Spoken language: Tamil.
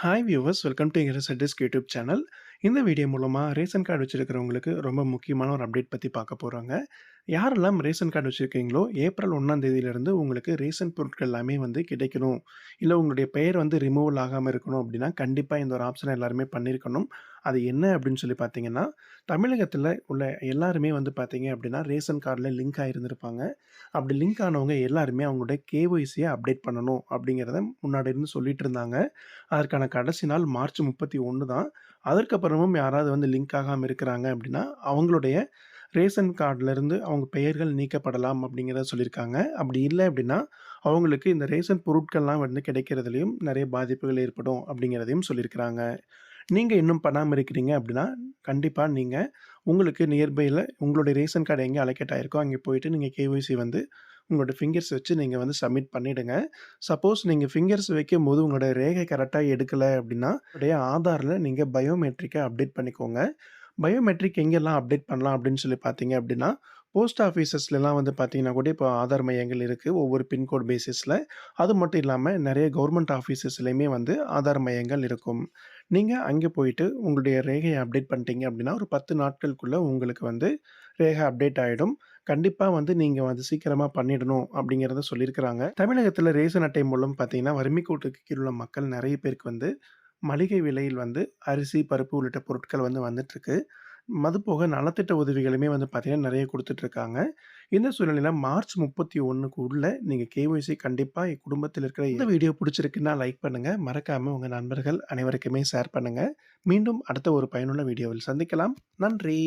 Hi viewers, welcome to Ingress at Disk YouTube channel. இந்த வீடியோ மூலமாக ரேஷன் கார்டு வச்சுருக்கிறவங்களுக்கு ரொம்ப முக்கியமான ஒரு அப்டேட் பற்றி பார்க்க போகிறாங்க யாரெல்லாம் ரேஷன் கார்டு வச்சுருக்கீங்களோ ஏப்ரல் ஒன்றாம் தேதியிலேருந்து உங்களுக்கு ரேஷன் பொருட்கள் எல்லாமே வந்து கிடைக்கணும். இல்லை உங்களுடைய பெயர் வந்து ரிமூவல் ஆகாமல் இருக்கணும் அப்படின்னா கண்டிப்பாக இந்த ஒரு ஆப்ஷனை எல்லாருமே பண்ணியிருக்கணும். அது என்ன அப்படின்னு சொல்லி பார்த்தீங்கன்னா தமிழகத்தில் உள்ள எல்லாருமே வந்து பார்த்தீங்க அப்படின்னா ரேஷன் கார்டில் லிங்க் ஆகிருந்திருப்பாங்க அப்படி லிங்க் ஆனவங்க எல்லாருமே அவங்களுடைய கேஒய்சியை அப்டேட் பண்ணணும் அப்படிங்கிறத முன்னாடி இருந்து சொல்லிட்டு இருந்தாங்க. அதற்கான கடைசி நாள் மார்ச் முப்பத்தி ஒன்று தான். அப்புறமும் யாராவது வந்து லிங்க் ஆகாமல் இருக்கிறாங்க அப்படின்னா அவங்களுடைய ரேஷன் கார்டிலேருந்து அவங்க பெயர்கள் நீக்கப்படலாம் அப்படிங்கிறத சொல்லியிருக்காங்க. அப்படி இல்லை அப்படின்னா அவங்களுக்கு இந்த ரேஷன் பொருட்கள்லாம் வந்து கிடைக்கிறதுலையும் நிறைய பாதிப்புகள் ஏற்படும் அப்படிங்கிறதையும் சொல்லியிருக்கிறாங்க. நீங்கள் இன்னும் பண்ணாமல் இருக்கிறீங்க அப்படின்னா கண்டிப்பாக நீங்கள் உங்களுக்கு நியர்பையில் உங்களுடைய ரேஷன் கார்டு எங்கே அலோகேட் ஆகிருக்கோ அங்கே போயிட்டு நீங்கள் கேஒய்சி வந்து உங்களோட ஃபிங்கர்ஸ் வச்சு நீங்கள் வந்து சப்மிட் பண்ணிவிடுங்க சப்போஸ் நீங்கள் ஃபிங்கர்ஸ் வைக்கும்போது உங்களோட ரேகை கரெக்டாக எடுக்கலை அப்படின்னா உடைய ஆதாரில் நீங்கள் பயோமெட்ரிக்கை அப்டேட் பண்ணிக்கோங்க. பயோமெட்ரிக் எங்கெல்லாம் அப்டேட் பண்ணலாம் அப்படின்னு சொல்லி பார்த்தீங்க அப்படின்னா போஸ்ட் ஆஃபீஸஸ்லாம் வந்து பார்த்தீங்கன்னா கூட இப்போ ஆதார் மையங்கள் இருக்குது ஒவ்வொரு பின்கோட் பேசிஸில் அது மட்டும் இல்லாமல் நிறைய கவர்மெண்ட் ஆஃபீஸஸ்லேயுமே வந்து ஆதார் மையங்கள் இருக்கும். நீங்கள் அங்கே போயிட்டு உங்களுடைய ரேகையை அப்டேட் பண்ணிட்டீங்க அப்படின்னா ஒரு பத்து நாட்களுக்குள்ளே உங்களுக்கு வந்து ரேகை அப்டேட் ஆகிடும் கண்டிப்பாக வந்து நீங்கள் வந்து சீக்கிரமாக பண்ணிடணும் அப்படிங்கிறத சொல்லியிருக்கிறாங்க தமிழகத்தில் ரேசன் அட்டை மூலம் பார்த்தீங்கன்னா வறுமை கோட்டுக்கு கீழ் உள்ள மக்கள் நிறைய பேருக்கு வந்து மளிகை விலையில் வந்து அரிசி பருப்பு உள்ளிட்ட பொருட்கள் வந்து வந்துட்டுருக்கு மது போக நலத்திட்ட உதவிகளுமே வந்து பார்த்தீங்கன்னா நிறைய கொடுத்துட்ருக்காங்க. இந்த சூழ்நிலையில் மார்ச் முப்பத்தி ஒன்றுக்கு உள்ள நீங்கள் கேஒய்சி கண்டிப்பாக என் குடும்பத்தில் இருக்கிற இந்த வீடியோ பிடிச்சிருக்குன்னா லைக் பண்ணுங்கள் மறக்காமல் உங்கள் நண்பர்கள் அனைவருக்குமே ஷேர் பண்ணுங்கள் மீண்டும் அடுத்த ஒரு பயனுள்ள வீடியோவில் சந்திக்கலாம். நன்றி.